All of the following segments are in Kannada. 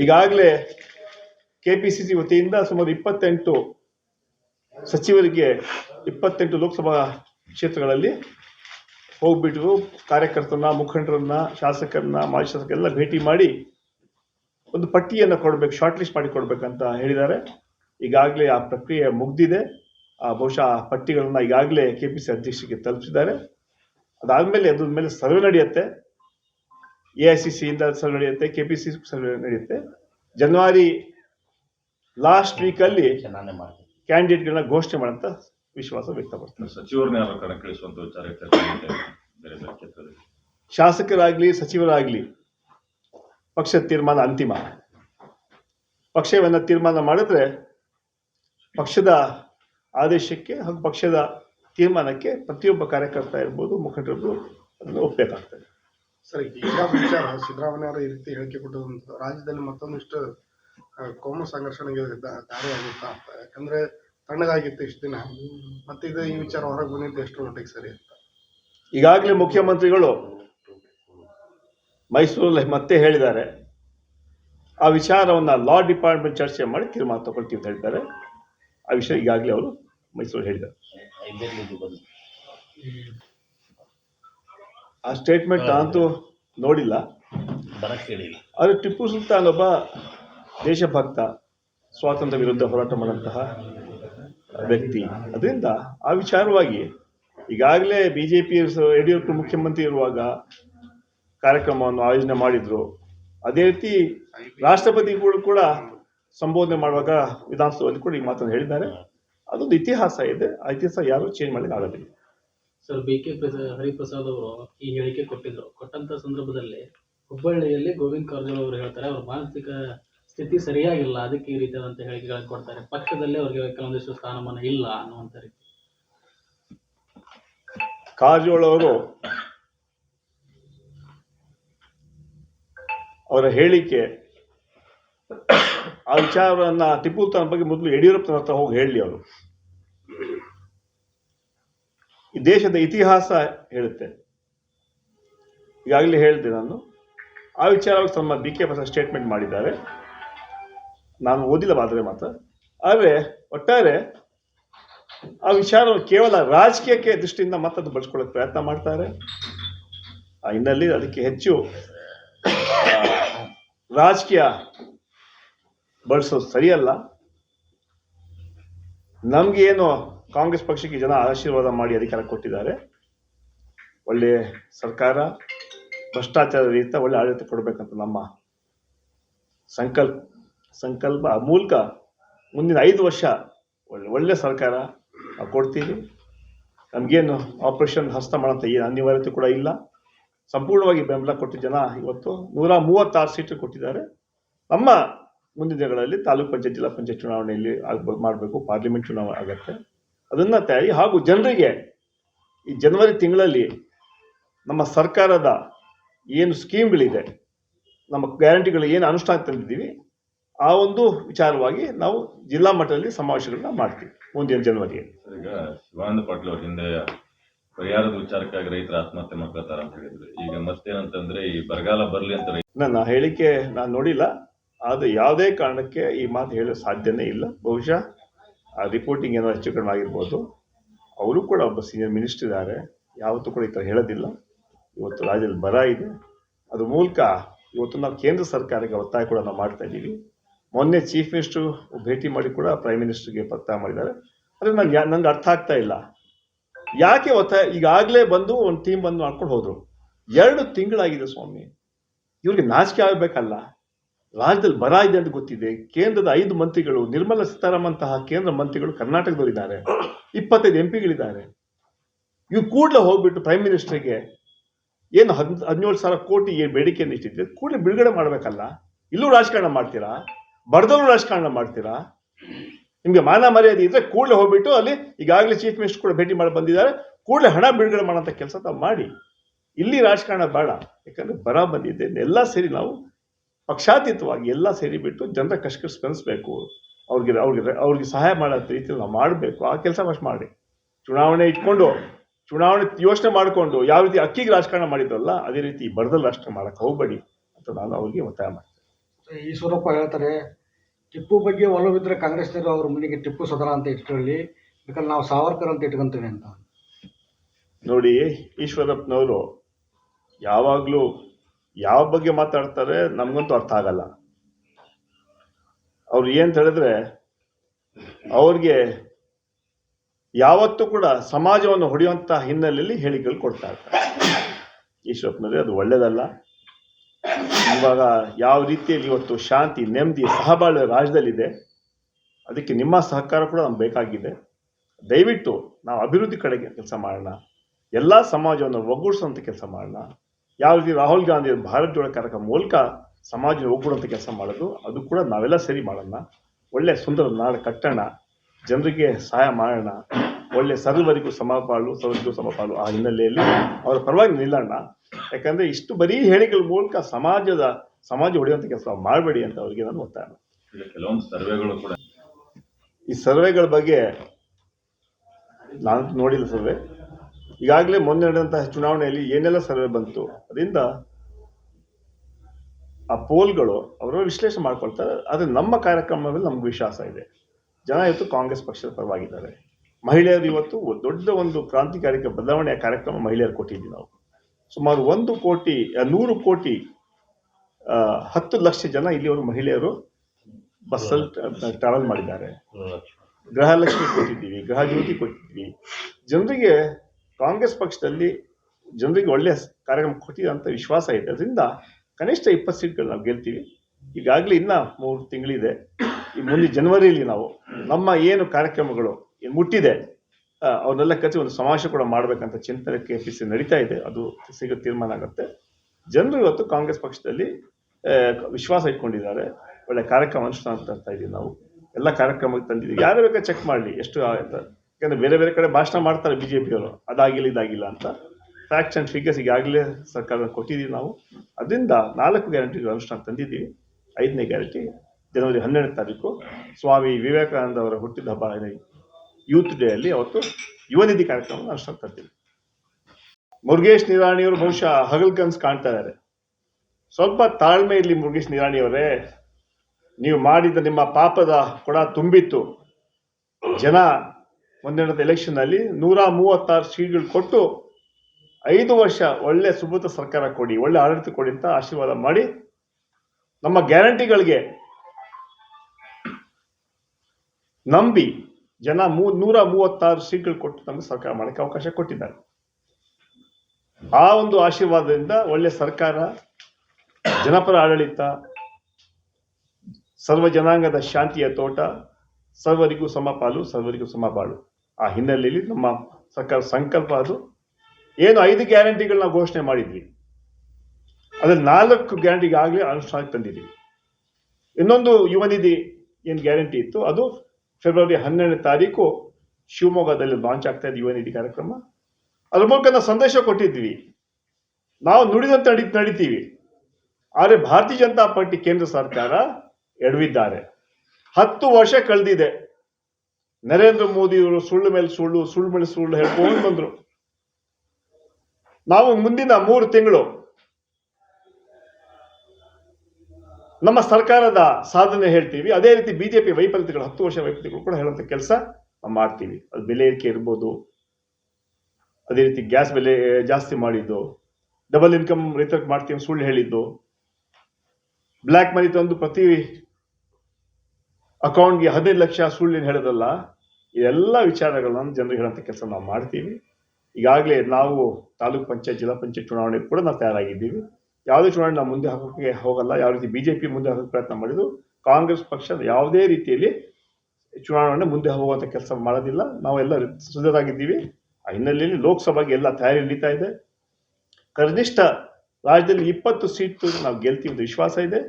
ಈಗಾಗಲೇ ಕೆಪಿಸಿಸಿ ವತಿಯಿಂದ ಸುಮಾರು ಇಪ್ಪತ್ತೆಂಟು ಸಚಿವರಿಗೆ ಇಪ್ಪತ್ತೆಂಟು ಲೋಕಸಭಾ ಕ್ಷೇತ್ರಗಳಲ್ಲಿ ಹೋಗ್ಬಿಟ್ಟು ಕಾರ್ಯಕರ್ತರನ್ನ, ಮುಖಂಡರನ್ನ, ಶಾಸಕರನ್ನ, ಮಾಜಿ ಶಾಸಕರೆಲ್ಲ ಭೇಟಿ ಮಾಡಿ ಒಂದು ಪಟ್ಟಿಯನ್ನು ಕೊಡಬೇಕು ಶಾರ್ಟ್ ಲಿಸ್ಟ್ ಮಾಡಿ ಕೊಡಬೇಕಂತ ಹೇಳಿದ್ದಾರೆ. ಈಗಾಗಲೇ ಆ ಪ್ರಕ್ರಿಯೆ ಮುಗ್ದಿದೆ. ಆ ಬಹುಶಃ ಪಟ್ಟಿಗಳನ್ನ ಈಗಾಗಲೇ ಕೆ ಪಿ ಸಿ ಅಧ್ಯಕ್ಷರಿಗೆ ತಲುಪಿಸಿದ್ದಾರೆ. ಅದಾದಮೇಲೆ ಅದ್ರ ಮೇಲೆ ಸರ್ವೆ ನಡೆಯುತ್ತೆ. ಎ ಐ ಸಿ ಸಿಯಿಂದ ಸಲ ನಡೆಯುತ್ತೆ ಕೆ ಪಿ ಸಿ ಸಲ ನಡೆಯುತ್ತೆ. ಜನವರಿ ಲಾಸ್ಟ್ ವೀಕಲ್ಲಿ ಅಲ್ಲಿ ಕ್ಯಾಂಡಿಡೇಟ್ ಕ್ಯಾಂಡಿಡೇಟ್ಗಳನ್ನ ಘೋಷಣೆ ಮಾಡಂತ ವಿಶ್ವಾಸ ವ್ಯಕ್ತಪಡ್ತಾರೆ ಸಚಿವರನ್ನ ಅವರ ಕಣಕ್ಕಿಳಿಸುವಂತ ವಿಚಾರ ಶಾಸಕರಾಗ್ಲಿ ಸಚಿವರಾಗ್ಲಿ ಪಕ್ಷದ ತೀರ್ಮಾನ ಅಂತಿಮ. ಪಕ್ಷವನ್ನ ತೀರ್ಮಾನ ಮಾಡಿದ್ರೆ ಪಕ್ಷದ ಆದೇಶಕ್ಕೆ ಹಾಗೂ ಪಕ್ಷದ ತೀರ್ಮಾನಕ್ಕೆ ಪ್ರತಿಯೊಬ್ಬ ಕಾರ್ಯಕರ್ತ ಇರ್ಬೋದು ಮುಖಂಡರು ಅದನ್ನು ಒಪ್ಪಬೇಕಾಗ್ತದೆ ಸರ್ ಈಗ ವಿಚಾರ ಸಿದ್ದರಾಮಯ್ಯ ಅವರು ಈ ರೀತಿ ಹೇಳಿಕೆ ಕೊಟ್ಟದಂತ ರಾಜ್ಯದಲ್ಲಿ ಮತ್ತೊಂದಿಷ್ಟು ಕೋಮು ಸಂಘರ್ಷಣೆಗೆ ದಾರಿ ಆಗುತ್ತಾ ಅಂತ. ಯಾಕಂದ್ರೆ ತಣ್ಣಗಾಗಿತ್ತು ಇಷ್ಟು ದಿನ. ಮತ್ತೆ ಇದು ಈ ವಿಚಾರ ಹೊರಗೆ ಬಂದಿದ್ದು ಎಷ್ಟು ಮಟ್ಟಿಗೆ ಸರಿ ಅಂತ. ಈಗಾಗಲೇ ಮುಖ್ಯಮಂತ್ರಿಗಳು ಮೈಸೂರಲ್ಲಿ ಮತ್ತೆ ಹೇಳಿದ್ದಾರೆ. ಆ ವಿಚಾರವನ್ನ ಲಾ ಡಿಪಾರ್ಟ್ಮೆಂಟ್ ಚರ್ಚೆ ಮಾಡಿ ತೀರ್ಮಾನ ತಗೊಳ್ತೀವಿ ಅಂತ ಹೇಳ್ತಾರೆ ಆ ವಿಷಯ ಈಗಾಗಲೇ ಅವರು ಮೈಸೂರು ಹೇಳಿದ್ದಾರೆ. ಆ ಸ್ಟೇಟ್ಮೆಂಟ್ ನಾನಂತೂ ನೋಡಿಲ್ಲ. ಬರಕ್ಕೆ ಹೇಳಿಲ್ಲ ಆದರೆ ಟಿಪ್ಪು ಸುಲ್ತಾನ್ ಒಬ್ಬ ದೇಶಭಕ್ತ ಸ್ವಾತಂತ್ರ್ಯ ವಿರುದ್ಧ ಹೋರಾಟ ಮಾಡುವಂತಹ ವ್ಯಕ್ತಿ. ಅದರಿಂದ ಆ ವಿಚಾರವಾಗಿ ಈಗಾಗಲೇ ಬಿ ಜೆ ಪಿ ಯಡಿಯೂರಪ್ಪ ಮುಖ್ಯಮಂತ್ರಿ ಇರುವಾಗ ಕಾರ್ಯಕ್ರಮವನ್ನು ಆಯೋಜನೆ ಮಾಡಿದ್ರು. ಅದೇ ರೀತಿ ರಾಷ್ಟ್ರಪತಿಗಳು ಕೂಡ ಸಂಬೋಧನೆ ಮಾಡುವಾಗ ವಿಧಾನಸಭೆಯಲ್ಲಿ ಕೂಡ ಈ ಮಾತನ್ನು ಹೇಳಿದ್ದಾರೆ. ಅದೊಂದು ಇತಿಹಾಸ ಇದೆ. ಆ ಇತಿಹಾಸ ಯಾರು ಚೇಂಜ್ ಮಾಡಲಿಕ್ಕೆ ಆಗೋದಿಲ್ಲ. ಸರ್ ಬಿ ಕೆ ಹರಿಪ್ರಸಾದ್ ಅವರು ಈ ಹೇಳಿಕೆ ಕೊಟ್ಟಿದ್ರು. ಕೊಟ್ಟಂತ ಸಂದರ್ಭದಲ್ಲಿ ಹುಬ್ಬಳ್ಳಿಯಲ್ಲಿ ಗೋವಿಂದ ಕಾರಜೋಳ ಅವರು ಹೇಳ್ತಾರೆ, ಅವ್ರ ಮಾನಸಿಕ ಸ್ಥಿತಿ ಸರಿಯಾಗಿಲ್ಲ, ಅದಕ್ಕೆ ಈ ರೀತಿಯಾದಂತ ಹೇಳಿಕೆಗಳನ್ನು ಕೊಡ್ತಾರೆ. ಪಕ್ಷದಲ್ಲೇ ಅವರಿಗೆ ಕೆಲವೊಂದಿಷ್ಟು ಸ್ಥಾನಮಾನ ಇಲ್ಲ ಅನ್ನುವಂತ ರೀತಿ. ಕಾರಜೋಳ ಅವರು ಅವರ ಹೇಳಿಕೆ, ಆ ವಿಚಾರವನ್ನ ಟಿಪ್ಪು ತನ್ನ ಬಗ್ಗೆ ಮೊದಲು ಯಡಿಯೂರಪ್ಪನ ಹತ್ರ ಹೋಗಿ ಹೇಳಲಿ ಅವರು. ಈ ದೇಶದ ಇತಿಹಾಸ ಹೇಳುತ್ತೆ. ಈಗಾಗಲೇ ಹೇಳಿದೆ ನಾನು. ಆ ವಿಚಾರವಾಗಿ ತಮ್ಮ ಬಿ ಕೆ ಪ್ರಸಾದ್ ಸ್ಟೇಟ್ಮೆಂಟ್ ಮಾಡಿದ್ದಾರೆ. ನಾನು ಓದಿಲ್ಲ ಮಾತ್ರ ಮಾತ್ರ. ಆದರೆ ಒಟ್ಟಾರೆ ಆ ವಿಚಾರ ಕೇವಲ ರಾಜಕೀಯಕ್ಕೆ ದೃಷ್ಟಿಯಿಂದ ಮತ್ತದು ಬಳಸ್ಕೊಳ್ಳೋಕೆ ಪ್ರಯತ್ನ ಮಾಡ್ತಾರೆ. ಆ ಹಿನ್ನೆಲೆ ಅದಕ್ಕೆ ಹೆಚ್ಚು ರಾಜಕೀಯ ಬಳಸೋದು ಸರಿಯಲ್ಲ. ನಮ್ಗೆ ಏನು ಕಾಂಗ್ರೆಸ್ ಪಕ್ಷಕ್ಕೆ ಜನ ಆಶೀರ್ವಾದ ಮಾಡಿ ಅಧಿಕಾರ ಕೊಟ್ಟಿದ್ದಾರೆ. ಒಳ್ಳೆ ಸರ್ಕಾರ, ಭ್ರಷ್ಟಾಚಾರ ರಹಿತ, ಒಳ್ಳೆ ಆಡಳಿತ ಕೊಡಬೇಕಂತ ನಮ್ಮ ಸಂಕಲ್ಪ ಸಂಕಲ್ಪ, ಮೂಲಕ ಮುಂದಿನ ಐದು ವರ್ಷ ಒಳ್ಳೆ ಒಳ್ಳೆ ಸರ್ಕಾರ ಕೊಡ್ತೀವಿ. ನಮಗೇನು ಆಪರೇಷನ್ ಹಸ್ತ ಮಾಡೋಂಥ ಏನು ಅನಿವಾರ್ಯತೆ ಕೂಡ ಇಲ್ಲ. ಸಂಪೂರ್ಣವಾಗಿ ಬೆಂಬಲ ಕೊಟ್ಟು ಜನ ಇವತ್ತು ನೂರ ಮೂವತ್ತಾರು ಸೀಟು ಕೊಟ್ಟಿದ್ದಾರೆ. ನಮ್ಮ ಮುಂದಿನ ದಿನಗಳಲ್ಲಿ ತಾಲೂಕು ಪಂಚಾಯತ್, ಜಿಲ್ಲಾ ಪಂಚಾಯತ್ ಚುನಾವಣೆಯಲ್ಲಿ ಮಾಡಬೇಕು. ಪಾರ್ಲಿಮೆಂಟ್ ಚುನಾವಣೆ ಆಗತ್ತೆ. ಅದನ್ನ ತಯಾರಿ ಹಾಗೂ ಜನರಿಗೆ ಈ ಜನವರಿ ತಿಂಗಳಲ್ಲಿ ನಮ್ಮ ಸರ್ಕಾರದ ಏನು ಸ್ಕೀಮ್ಗಳಿದೆ ನಮ್ಮ ಗ್ಯಾರಂಟಿಗಳು ಏನು ಅನುಷ್ಠಾನ ತಂದಿದ್ದೀವಿ ಆ ಒಂದು ವಿಚಾರವಾಗಿ ನಾವು ಜಿಲ್ಲಾ ಮಟ್ಟದಲ್ಲಿ ಸಮಾವೇಶಗಳನ್ನ ಮಾಡ್ತೀವಿ ಮುಂದಿನ ಜನವರಿಯಲ್ಲಿ ಈಗ ಶಿವಾನಂದ ಪಾಟೀಲ್ ಅವ್ರ ಹಿಂದೆ ಪರಿಹಾರದ ವಿಚಾರಕ್ಕಾಗಿ ರೈತರ ಆತ್ಮಹತ್ಯೆ ಮಾಡ್ಕೊತಾರ ಅಂತ ಹೇಳಿದ್ರು. ಈಗ ಮತ್ತೇನಂತಂದ್ರೆ ಈ ಬರಗಾಲ ಬರಲಿ ಅಂತ ನನ್ನ ಹೇಳಿಕೆ ನಾನು ನೋಡಿಲ್ಲ. ಅದು ಯಾವುದೇ ಕಾರಣಕ್ಕೆ ಈ ಮಾತು ಹೇಳೋ ಸಾಧ್ಯನೇ ಇಲ್ಲ. ಬಹುಶಃ ರಿಪೋರ್ಟಿಂಗ್ ಏನೋ ಹೆಚ್ಚು ಕಡಿಮೆ ಆಗಿರ್ಬೋದು. ಅವರು ಕೂಡ ಒಬ್ಬ ಸೀನಿಯರ್ ಮಿನಿಸ್ಟರ್ ಇದ್ದಾರೆ. ಯಾವತ್ತೂ ಕೂಡ ಈ ಥರ ಹೇಳೋದಿಲ್ಲ. ಇವತ್ತು ರಾಜ್ಯದಲ್ಲಿ ಬರ ಇದೆ. ಅದ್ರ ಮೂಲಕ ಇವತ್ತು ನಾವು ಕೇಂದ್ರ ಸರ್ಕಾರಕ್ಕೆ ಒತ್ತಾಯ ಕೂಡ ನಾವು ಮಾಡ್ತಾ ಇದ್ದೀವಿ. ಮೊನ್ನೆ ಚೀಫ್ ಮಿನಿಸ್ಟ್ರು ಭೇಟಿ ಮಾಡಿ ಕೂಡ ಪ್ರೈಮ್ ಮಿನಿಸ್ಟರ್ಗೆ ಪತ್ರ ಮಾಡಿದ್ದಾರೆ. ಆದರೆ ನನಗೆ ನನಗೆ ನಂಗೆ ಅರ್ಥ ಆಗ್ತಾ ಇಲ್ಲ. ಯಾಕೆ ಒತ್ತಾಯ? ಈಗಾಗಲೇ ಬಂದು ಒಂದು ಟೀಮ್ ಬಂದು ಮಾಡ್ಕೊಂಡು ಹೋದರು. ಎರಡು ತಿಂಗಳಾಗಿದೆ ಸ್ವಾಮಿ. ಇವ್ರಿಗೆ ನಾಚಿಕೆ ಆಗಬೇಕಲ್ಲ. ರಾಜ್ಯದಲ್ಲಿ ಬರ ಇದೆ ಅಂತ ಗೊತ್ತಿದೆ. ಕೇಂದ್ರದ ಐದು ಮಂತ್ರಿಗಳು, ನಿರ್ಮಲಾ ಸೀತಾರಾಮನ್ ಅಂತಹ ಕೇಂದ್ರ ಮಂತ್ರಿಗಳು ಕರ್ನಾಟಕದವರಿದ್ದಾರೆ ಇಪ್ಪತ್ತೈದು ಎಂ ಪಿಗಳಿದ್ದಾರೆ ಇವ್ರು ಕೂಡಲೇ ಹೋಗ್ಬಿಟ್ಟು ಪ್ರೈಮ್ ಮಿನಿಸ್ಟರ್ಗೆ ಏನು ಹದ್, ಹದಿನೇಳು ಸಾವಿರ ಕೋಟಿ ಏನು ಬೇಡಿಕೆಯನ್ನು ಇಷ್ಟಿದ್ರೆ ಕೂಡಲೇ ಬಿಡುಗಡೆ ಮಾಡಬೇಕಲ್ಲ? ಇಲ್ಲೂ ರಾಜಕಾರಣ ಮಾಡ್ತೀರಾ? ಬಡದಲ್ಲೂ ರಾಜಕಾರಣ ಮಾಡ್ತೀರಾ? ನಿಮಗೆ ಮಾನ ಮರ್ಯಾದೆ ಇದ್ರೆ ಕೂಡಲೇ ಹೋಗ್ಬಿಟ್ಟು ಅಲ್ಲಿ ಈಗಾಗಲೇ ಚೀಫ್ ಮಿನಿಸ್ಟರ್ ಕೂಡ ಭೇಟಿ ಮಾಡಿ ಬಂದಿದ್ದಾರೆ. ಕೂಡಲೇ ಹಣ ಬಿಡುಗಡೆ ಮಾಡೋಂಥ ಕೆಲಸ ತಾವು ಮಾಡಿ. ಇಲ್ಲಿ ರಾಜಕಾರಣ ಬೇಡ. ಯಾಕಂದ್ರೆ ಬರ ಬಂದಿದೆ. ಎಲ್ಲ ಸೇರಿ ನಾವು ಪಕ್ಷಾತೀತವಾಗಿ ಎಲ್ಲ ಸೇರಿಬಿಟ್ಟು ಜನರ ಕಷ್ಟ ಸ್ಪಂದಿಸಬೇಕು. ಅವ್ರಿಗೆ ಅವ್ರಿಗೆ ಅವ್ರಿಗೆ ಸಹಾಯ ಮಾಡೋ ರೀತಿಯಲ್ಲಿ ನಾವು ಮಾಡಬೇಕು. ಆ ಕೆಲಸ ಫಸ್ಟ್ ಮಾಡಿ ಚುನಾವಣೆ ಇಟ್ಕೊಂಡು ಚುನಾವಣೆ ಯೋಚನೆ ಮಾಡಿಕೊಂಡು ಯಾವ ರೀತಿ ಅಕ್ಕಿಗೆ ರಾಜಕಾರಣ ಮಾಡಿದ್ರಲ್ಲ ಅದೇ ರೀತಿ ಬರದಲ್ಲಿ ರಾಜಕಾರಣ ಮಾಡಕ್ಕೆ ಹೋಗಬೇಡಿ ಅಂತ ನಾನು ಅವ್ರಿಗೆ ಒತ್ತಾಯ ಮಾಡ್ತೀನಿ. ಈಶ್ವರಪ್ಪ ಹೇಳ್ತಾರೆ ಟಿಪ್ಪು ಬಗ್ಗೆ ಒಲವಿದ್ರೆ ಕಾಂಗ್ರೆಸ್ನವರು ಅವ್ರ ಮನೆಗೆ ಟಿಪ್ಪು ಸದನ ಅಂತ ಇಟ್ಕೊಳ್ಳಿ ಯಾಕಂದ್ರೆ ನಾವು ಸಾವರ್ಕರ್ ಅಂತ ಇಟ್ಕೊಂತೀವಿ ಅಂತ. ನೋಡಿ ಈಶ್ವರಪ್ಪನವರು ಯಾವಾಗಲೂ ಯಾವ ಬಗ್ಗೆ ಮಾತಾಡ್ತಾರೆ ನಮಗಂತೂ ಅರ್ಥ ಆಗಲ್ಲ. ಅವ್ರು ಏನು ಹೇಳಿದ್ರೆ, ಅವ್ರಿಗೆ ಯಾವತ್ತೂ ಕೂಡ ಸಮಾಜವನ್ನು ಹೊಡೆಯುವಂಥ ಹಿನ್ನೆಲೆಯಲ್ಲಿ ಹೇಳಿಕೆಗಳು ಕೊಡ್ತಾ ಇರ್ತಾರೆ ಅದು ಒಳ್ಳೇದಲ್ಲ. ಇವಾಗ ಯಾವ ರೀತಿಯಲ್ಲಿ ಇವತ್ತು ಶಾಂತಿ, ನೆಮ್ಮದಿ, ಸಹಬಾಳ್ವೆ ರಾಜ್ಯದಲ್ಲಿದೆ, ಅದಕ್ಕೆ ನಿಮ್ಮ ಸಹಕಾರ ಕೂಡ ನಮ್ಗೆ ಬೇಕಾಗಿದೆ. ದಯವಿಟ್ಟು ನಾವು ಅಭಿವೃದ್ಧಿ ಕಡೆಗೆ ಕೆಲಸ ಮಾಡೋಣ. ಎಲ್ಲ ಸಮಾಜವನ್ನು ಒಗ್ಗೂಡಿಸುವಂಥ ಕೆಲಸ ಮಾಡೋಣ. ಯಾವ ರೀತಿ ರಾಹುಲ್ ಗಾಂಧಿ ಭಾರತ್ ಜೋಡ ಕಾರ್ಯಕ್ರಮ ಮೂಲಕ ಸಮಾಜ ಒಗ್ಗೂಡುವಂಥ ಕೆಲಸ ಮಾಡೋದು ಅದು ಕೂಡ ನಾವೆಲ್ಲ ಸೇರಿ ಮಾಡೋಣ. ಒಳ್ಳೆ ಸುಂದರ ನಾಡು ಕಟ್ಟೋಣ. ಜನರಿಗೆ ಸಹಾಯ ಮಾಡೋಣ. ಒಳ್ಳೆ ಸರ್ವರಿಗೂ ಸಮಪಾಲು ಸರ್ವರಿಗೂ ಸಮಪಾಲು ಆ ಹಿನ್ನೆಲೆಯಲ್ಲಿ ಅವರ ಪರವಾಗಿ ನಿಲ್ಲೋಣ. ಯಾಕಂದ್ರೆ ಇಷ್ಟು ಬರೀ ಹೇಳಿಕೆಗಳ ಮೂಲಕ ಸಮಾಜದ ಸಮಾಜ ಹೊಡೆಯುವಂಥ ಕೆಲಸ ಮಾಡಬೇಡಿ ಅಂತ ಅವರಿಗೆ ನಾನು ಒತ್ತಾಯ. ಕೆಲವೊಂದು ಸರ್ವೆಗಳು ಕೂಡ ಈ ಸರ್ವೆಗಳ ಬಗ್ಗೆ ನಾನು ನೋಡಿಲ್ಲ ಸರ್ವೆ. ಈಗಾಗಲೇ ಮೊನ್ನೆ ನಡೆದಂತಹ ಚುನಾವಣೆಯಲ್ಲಿ ಏನೆಲ್ಲ ಸರ್ವೆ ಬಂತು ಅದರಿಂದ ಆ ಪೋಲ್ಗಳು ಅವರ ವಿಶ್ಲೇಷಣೆ ಮಾಡ್ಕೊಳ್ತಾರೆ. ಆದರೆ ನಮ್ಮ ಕಾರ್ಯಕ್ರಮದಲ್ಲಿ ಮೇಲೆ ನಮ್ಗೆ ವಿಶ್ವಾಸ ಇದೆ. ಜನ ಇವತ್ತು ಕಾಂಗ್ರೆಸ್ ಪಕ್ಷದ ಪರವಾಗಿದ್ದಾರೆ. ಮಹಿಳೆಯರು ಇವತ್ತು ದೊಡ್ಡ ಒಂದು ಕ್ರಾಂತಿಕಾರಿಕ ಬದಲಾವಣೆಯ ಕಾರ್ಯಕ್ರಮ ಮಹಿಳೆಯರು ಕೊಟ್ಟಿದ್ದೀವಿ ನಾವು. ಸುಮಾರು ಒಂದು ಕೋಟಿ ನೂರು ಕೋಟಿ ಹತ್ತು ಲಕ್ಷ ಜನ ಇಲ್ಲಿವರು ಮಹಿಳೆಯರು ಬಸ್ಸಲ್ಲಿ ಟ್ರಾವೆಲ್ ಮಾಡಿದ್ದಾರೆ. ಗೃಹಲಕ್ಷ್ಮಿ ಕೊಟ್ಟಿದ್ದೀವಿ ಗೃಹ ಜ್ಯೋತಿ ಕೊಟ್ಟಿದ್ದೀವಿ. ಜನರಿಗೆ ಕಾಂಗ್ರೆಸ್ ಪಕ್ಷದಲ್ಲಿ ಜನರಿಗೆ ಒಳ್ಳೆಯ ಕಾರ್ಯಕ್ರಮ ಕೊಟ್ಟಿದೆ ಅಂತ ವಿಶ್ವಾಸ ಇದೆ. ಅದರಿಂದ ಕನಿಷ್ಠ ಇಪ್ಪತ್ತು ಸೀಟ್ಗಳು ನಾವು ಗೆಲ್ತೀವಿ. ಈಗಾಗಲೇ ಇನ್ನ ಮೂರು ತಿಂಗಳಿದೆ. ಈ ಮುಂದೆ ಜನವರಿಯಲ್ಲಿ ನಾವು ನಮ್ಮ ಏನು ಕಾರ್ಯಕ್ರಮಗಳು ಏನು ಮುಟ್ಟಿದೆ ಅವನ್ನೆಲ್ಲ ಕಚ್ಚಿ ಒಂದು ಸಮಾವೇಶ ಕೂಡ ಮಾಡಬೇಕಂತ ಚಿಂತನೆ ಕೆ ಪಿ ಸಿ ನಡೀತಾ ಇದೆ. ಅದು ಸಿಗೋ ತೀರ್ಮಾನ ಆಗುತ್ತೆ. ಜನರು ಇವತ್ತು ಕಾಂಗ್ರೆಸ್ ಪಕ್ಷದಲ್ಲಿ ವಿಶ್ವಾಸ ಇಟ್ಕೊಂಡಿದ್ದಾರೆ. ಒಳ್ಳೆ ಕಾರ್ಯಕ್ರಮ ಅನುಷ್ಠಾನ ತರ್ತಾ ಇದ್ದೀವಿ ನಾವು. ಎಲ್ಲ ಕಾರ್ಯಕ್ರಮಕ್ಕೆ ತಂದಿದ್ದೀವಿ. ಯಾರು ಬೇಕಾದ್ರೆ ಚೆಕ್ ಮಾಡಲಿ. ಎಷ್ಟು ಯಾಕಂದ್ರೆ ಬೇರೆ ಬೇರೆ ಕಡೆ ಭಾಷಣ ಮಾಡ್ತಾರೆ ಬಿ ಜೆ ಪಿಯವರು ಅದಾಗಿಲ್ಲ, ಇದಾಗಿಲ್ಲ ಅಂತ. ಫ್ಯಾಕ್ಟ್ಸ್ ಅಂಡ್ ಫಿಗರ್ಸ್ ಈಗಾಗಲೇ ಸರ್ಕಾರ ಕೊಟ್ಟಿದ್ದೀವಿ ನಾವು. ಅದರಿಂದ ನಾಲ್ಕು ಗ್ಯಾರಂಟಿಗಳು ಅನುಷ್ಠಾನ ತಂದಿದ್ದೀವಿ. ಐದನೇ ಗ್ಯಾರಂಟಿ ಜನವರಿ ಹನ್ನೆರಡನೇ ತಾರೀಕು. ಸ್ವಾಮಿ ವಿವೇಕಾನಂದ ಅವರ ಹುಟ್ಟಿದ ಹಬ್ಬ ಯೂತ್ ಡೇ ಅಲ್ಲಿ ಅವತ್ತು ಯುವ ನಿಧಿ ಕಾರ್ಯಕ್ರಮ ಅನುಷ್ಠಾನ ತರ್ತೀವಿ ಮುರುಗೇಶ್ ನಿರಾಣಿಯವರು ಬಹುಶಃ ಹಗಲ್ ಕನ್ಸ್ ಕಾಣ್ತಾ ಇದ್ದಾರೆ. ಸ್ವಲ್ಪ ತಾಳ್ಮೆ ಇರಲಿ ಮುರುಗೇಶ್ ನಿರಾಣಿಯವರೇ ನೀವು ಮಾಡಿದ ನಿಮ್ಮ ಪಾಪದ ಕೊಡ ತುಂಬಿತ್ತು. ಜನ ಮುಂದಿನ ಎಲೆಕ್ಷನ್ ಅಲ್ಲಿ ನೂರ ಮೂವತ್ತಾರು ಸೀಟ್ಗಳು ಕೊಟ್ಟು ಐದು ವರ್ಷ ಒಳ್ಳೆ ಸುಭೂತ ಸರ್ಕಾರ ಕೊಡಿ, ಒಳ್ಳೆ ಆಡಳಿತ ಕೊಡಿ ಅಂತ ಆಶೀರ್ವಾದ ಮಾಡಿ ನಮ್ಮ ಗ್ಯಾರಂಟಿಗಳಿಗೆ ನಂಬಿ ಜನ ಮೂ, ನೂರ ಮೂವತ್ತಾರು ಸೀಟ್ಗಳು ಕೊಟ್ಟು ನಮಗೆ ಸರ್ಕಾರ ಮಾಡಕ್ಕೆ ಅವಕಾಶ ಕೊಟ್ಟಿದ್ದಾರೆ. ಆ ಒಂದು ಆಶೀರ್ವಾದದಿಂದ ಒಳ್ಳೆ ಸರ್ಕಾರ, ಜನಪರ ಆಡಳಿತ, ಸರ್ವ ಜನಾಂಗದ ಶಾಂತಿಯ ತೋಟ, ಸರ್ವರಿಗೂ ಸಮಪಾಲು ಸರ್ವರಿಗೂ ಸಮಬಾಳು ಆ ಹಿನ್ನೆಲೆಯಲ್ಲಿ ನಮ್ಮ ಸರ್ಕಾರ ಸಂಕಲ್ಪ ಅದು. ಏನು ಐದು ಗ್ಯಾರಂಟಿಗಳನ್ನ ಘೋಷಣೆ ಮಾಡಿದ್ವಿ. ಅದ್ರಲ್ಲಿ ನಾಲ್ಕು ಗ್ಯಾರಂಟಿಗೆ ಆಗಲೇ ಅನುಷ್ಠಾನಕ್ಕೆ ತಂದಿದ್ದೀವಿ. ಇನ್ನೊಂದು ಯುವ ನಿಧಿ ಏನು ಗ್ಯಾರಂಟಿ ಇತ್ತು? ಅದು ಫೆಬ್ರವರಿ ಹನ್ನೆರಡನೇ ತಾರೀಕು ಶಿವಮೊಗ್ಗದಲ್ಲಿ ಲಾಂಚ್ ಆಗ್ತಾ ಇದೆ ಯುವ ನಿಧಿ ಕಾರ್ಯಕ್ರಮ. ಅದ್ರ ಮೂಲಕ ನಾವು ಸಂದೇಶ ಕೊಟ್ಟಿದ್ವಿ. ನಾವು ನುಡಿದಂತೆ ನಡಿ ನಡಿತೀವಿ. ಆದರೆ ಭಾರತೀಯ ಜನತಾ ಪಾರ್ಟಿ ಕೇಂದ್ರ ಸರ್ಕಾರ ಎಡವಿದ್ದಾರೆ. ಹತ್ತು ವರ್ಷ ಕಳೆದಿದೆ. ನರೇಂದ್ರ ಮೋದಿ ಅವರು ಸುಳ್ಳು ಮೇಲೆ ಸುಳ್ಳು ಸುಳ್ಳು ಮೇಲೆ ಸುಳ್ಳು ಹೇಳ್ಕೊಂಡು ಬಂದ್ರು. ನಾವು ಮುಂದಿನ ಮೂರು ತಿಂಗಳು ನಮ್ಮ ಸರ್ಕಾರದ ಸಾಧನೆ ಹೇಳ್ತೀವಿ. ಅದೇ ರೀತಿ ಬಿಜೆಪಿ ವೈಫಲ್ಯತೆಗಳು, ಹತ್ತು ವರ್ಷ ವೈಫಲ್ಯತೆಗಳು ಕೂಡ ಹೇಳುವಂತ ಕೆಲಸ ನಾವು ಮಾಡ್ತೀವಿ. ಅದು ಬೆಲೆ ಏರಿಕೆ ಇರ್ಬೋದು. ಅದೇ ರೀತಿ ಗ್ಯಾಸ್ ಬೆಲೆ ಜಾಸ್ತಿ ಮಾಡಿದ್ದು. ಡಬಲ್ ಇನ್ಕಮ್ ರೈತರಿಗೆ ಮಾಡ್ತೀವಿ ಸುಳ್ಳು ಹೇಳಿದ್ದು. ಬ್ಲ್ಯಾಕ್ ಮನಿ ತಂದು ಪ್ರತಿ ಅಕೌಂಟ್ಗೆ ಹದಿನೈದು ಲಕ್ಷ ಸುಳ್ಳು ಹೇಳೋದಲ್ಲ ಎಲ್ಲ ವಿಚಾರಗಳನ್ನು ಜನರಿಗೆ ಹೇಳುವಂಥ ಕೆಲಸ ನಾವು ಮಾಡ್ತೀವಿ. ಈಗಾಗಲೇ ನಾವು ತಾಲೂಕು ಪಂಚಾಯತ್, ಜಿಲ್ಲಾ ಪಂಚಾಯತ್ ಚುನಾವಣೆ ಕೂಡ ನಾವು ತಯಾರಾಗಿದ್ದೀವಿ. ಯಾವುದೇ ಚುನಾವಣೆ ನಾವು ಮುಂದೆ ಹಾಕೋಕೆ ಹೋಗಲ್ಲ. ಯಾವ ರೀತಿ ಬಿಜೆಪಿ ಮುಂದೆ ಹಾಕೋಕೆ ಪ್ರಯತ್ನ ಮಾಡಿದ್ರು, ಕಾಂಗ್ರೆಸ್ ಪಕ್ಷ ಯಾವುದೇ ರೀತಿಯಲ್ಲಿ ಚುನಾವಣೆ ಮುಂದೆ ಹೋಗುವಂತ ಕೆಲಸ ಮಾಡೋದಿಲ್ಲ. ನಾವೆಲ್ಲ ಸಿದ್ಧರಾಗಿದ್ದೀವಿ. ಆ ಹಿನ್ನೆಲೆಯಲ್ಲಿ ಲೋಕಸಭೆಗೆ ಎಲ್ಲ ತಯಾರಿ ನಡೀತಾ ಇದೆ. ಕನಿಷ್ಠ ರಾಜ್ಯದಲ್ಲಿ ಇಪ್ಪತ್ತು ಸೀಟ್ ನಾವು ಗೆಲ್ತೀವಿ ಅಂತ ವಿಶ್ವಾಸ ಇದೆ.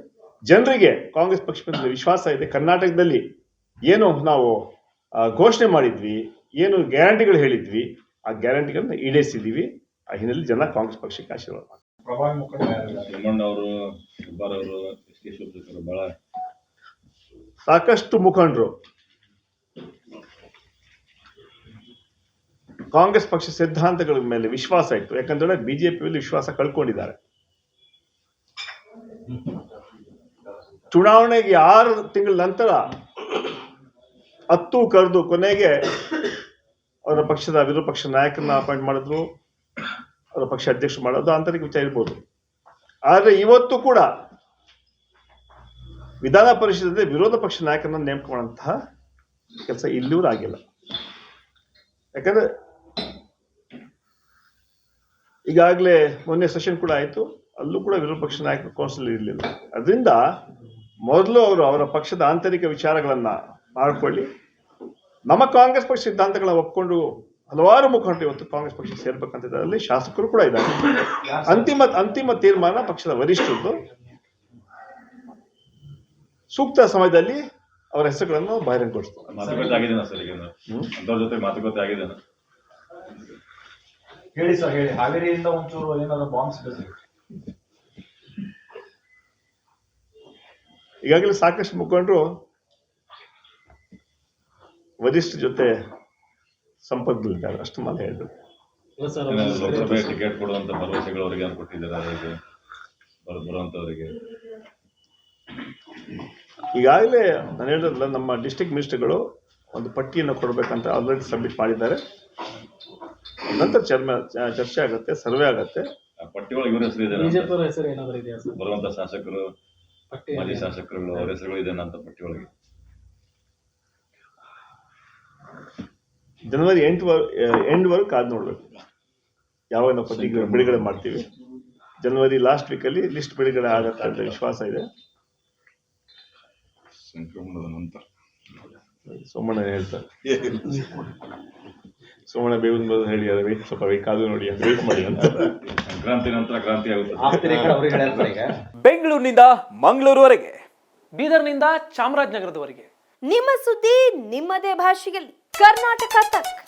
ಜನರಿಗೆ ಕಾಂಗ್ರೆಸ್ ಪಕ್ಷದ ಮೇಲೆ ವಿಶ್ವಾಸ ಇದೆ. ಕರ್ನಾಟಕದಲ್ಲಿ ಏನು ನಾವು ಘೋಷಣೆ ಮಾಡಿದ್ವಿ ಏನು ಗ್ಯಾರಂಟಿಗಳು ಹೇಳಿದ್ವಿ ಆ ಗ್ಯಾರಂಟಿಗಳನ್ನ ಈಡೇರಿಸಿದ್ದೀವಿ. ಆ ಹಿನ್ನೆಲೆಯಲ್ಲಿ ಜನ ಕಾಂಗ್ರೆಸ್ ಪಕ್ಷಕ್ಕೆ ಆಶೀರ್ವಾದ ಸಾಕಷ್ಟು ಮುಖಂಡರು. ಕಾಂಗ್ರೆಸ್ ಪಕ್ಷ ಸಿದ್ಧಾಂತಗಳ ಮೇಲೆ ವಿಶ್ವಾಸ ಇತ್ತು. ಯಾಕಂದ್ರೆ ಬಿಜೆಪಿಯಲ್ಲಿ ವಿಶ್ವಾಸ ಕಳ್ಕೊಂಡಿದ್ದಾರೆ. ಚುನಾವಣೆಗೆ ಆರು ತಿಂಗಳ ನಂತರ ಹತ್ತು ಕರೆದು ಕೊನೆಗೆ ಅವರ ಪಕ್ಷದ ವಿರೋಧ ಪಕ್ಷ ನಾಯಕರನ್ನ ಅಪಾಯಿಂಟ್ ಮಾಡಿದ್ರು, ಅವರ ಪಕ್ಷ ಅಧ್ಯಕ್ಷ ಮಾಡೋದು ಆಂತರಿಕ ವಿಚಾರ ಇರ್ಬೋದು. ಆದರೆ ಇವತ್ತು ಕೂಡ ವಿಧಾನ ಪರಿಷತ್ತಲ್ಲಿ ವಿರೋಧ ಪಕ್ಷ ನಾಯಕರನ್ನ ನೇಮಕ ಮಾಡುವಂತಹ ಕೆಲಸ ಇಲ್ಲಿಯೂ ಆಗಿಲ್ಲ. ಯಾಕಂದ್ರೆ ಈಗಾಗಲೇ ಮೊನ್ನೆ ಸೆಷನ್ ಕೂಡ ಆಯಿತು, ಅಲ್ಲೂ ಕೂಡ ವಿರೋಧ ಪಕ್ಷ ನಾಯಕರು ಕೌನ್ಸಿಲ್ ಇರಲಿಲ್ಲ. ಅದರಿಂದ ಮೊದಲು ಅವರು ಅವರ ಪಕ್ಷದ ಆಂತರಿಕ ವಿಚಾರಗಳನ್ನ ಮಾಡ್ಕೊಳ್ಳಿ. ನಮ್ಮ ಕಾಂಗ್ರೆಸ್ ಪಕ್ಷ ಸಿದ್ಧಾಂತಗಳ ಒಪ್ಕೊಂಡು ಹಲವಾರು ಮುಖಂಡರು ಇವತ್ತು ಕಾಂಗ್ರೆಸ್ ಪಕ್ಷ ಸೇರ್ಬೇಕಂತ ಅಲ್ಲಿ ಶಾಸಕರು ಕೂಡ ಇದ್ದಾರೆ. ಅಂತಿಮ ಅಂತಿಮ ತೀರ್ಮಾನ ಪಕ್ಷದ ವರಿಷ್ಠರದ್ದು. ಸೂಕ್ತ ಸಮಯದಲ್ಲಿ ಅವರ ಹೆಸರುಗಳನ್ನು ಬಹಿರಂಗಗೊಳಿಸ್ತಾರೆ ಹೇಳಿ ಸರ್ ಹೇಳಿ. ಹಾವೇರಿಯಿಂದ ಒಂಚೂರು ಏನಾದ್ರು ಬಾಂಬ್ಸ್ ಬೇಕು ಈಗಾಗಲೇ ಸಾಕಷ್ಟು ಮುಖಂಡರು ವರಿಷ್ಠ ಜೊತೆ ಸಂಪರ್ಕದಲ್ಲಿದ್ದಾರೆ ಅಷ್ಟು ಮಾತ್ರ ಹೇಳ್ಬೇಕು. ಲೋಕಸಭೆ ಟಿಕೆಟ್ ಕೊಡುವಂತ ಭರವಸೆಗಳು ಅವರಿಗೆ ಕೊಟ್ಟಿದ್ದಾರೆ ಬರುವಂತವರಿಗೆ? ಈಗಾಗಲೇ ನಾನು ಹೇಳಿದ್ರಲ್ಲ ನಮ್ಮ ಡಿಸ್ಟಿಕ್ ಮಿನಿಸ್ಟರ್ಗಳು ಒಂದು ಪಟ್ಟಿಯನ್ನು ಕೊಡಬೇಕಂತ ಆಲ್ರೆಡಿ ಸಬ್ಮಿಟ್ ಮಾಡಿದ್ದಾರೆ. ನಂತರ ಚರ್ಮ ಚರ್ಚೆ ಆಗುತ್ತೆ ಸರ್ವೆ ಆಗುತ್ತೆ. ಆ ಪಟ್ಟಿಯೊಳಗೆ ಇವ್ರ ಹೆಸರು ಇದೆ ಬಿಜೆಪಿ ಹೆಸರು ಏನಾದ್ರು ಇದೆಯಾ ಸರ್? ಬರುವಂತ ಶಾಸಕರು ಪಟ್ಟಿ ಮಾಜಿ ಶಾಸಕರುಗಳು ಅವರ ಹೆಸರುಗಳು ಇದೆ ಅಂತ ಪಟ್ಟಿಯೊಳಗೆ? ಜನವರಿ ಎಂಟು ಎಂಡ್ವರೆಗೂ ಕಾದು ನೋಡ್ಬೇಕು. ಯಾವಾಗ ನಾವು ಪಟ್ಟಿ ಬಿಡುಗಡೆ ಮಾಡ್ತೀವಿ. ಜನವರಿ ಲಾಸ್ಟ್ ವೀಕಲ್ಲಿ ಲಿಸ್ಟ್ ಬಿಡುಗಡೆ ಆಗತ್ತೆ ಅಂತ ವಿಶ್ವಾಸ ಇದೆ. ಸಂಕ್ರಮಣದ ನಂತರ. ಸೋಮಣ್ಣ ಹೇಳ್ತಾರೆ. ಸೋಮಣ್ಣ ಬೇವಿನ ಬದಲು ಹೇಳಿ ಅದು ವೆಯ್ಟ್ ಸ್ವಲ್ಪ ವೆಯ್ಟ್ ಕಾದು ನೋಡಿ ಅಂತ ವೆಯ್ಟ್ ಮಾಡಿ ಅಂತ. ಸಂಕ್ರಾಂತಿ ನಂತರ ಕ್ರಾಂತಿ ಆಗುತ್ತೆ. ಬೆಂಗಳೂರಿನಿಂದ ಮಂಗಳೂರುವರೆಗೆ ಬೀದರ್ನಿಂದ ಚಾಮರಾಜನಗರದವರೆಗೆ. ನಿಮ್ಮ ಸುದ್ದಿ ನಿಮ್ಮದೇ ಭಾಷೆಯಲ್ಲಿ. कर्नाटका तक।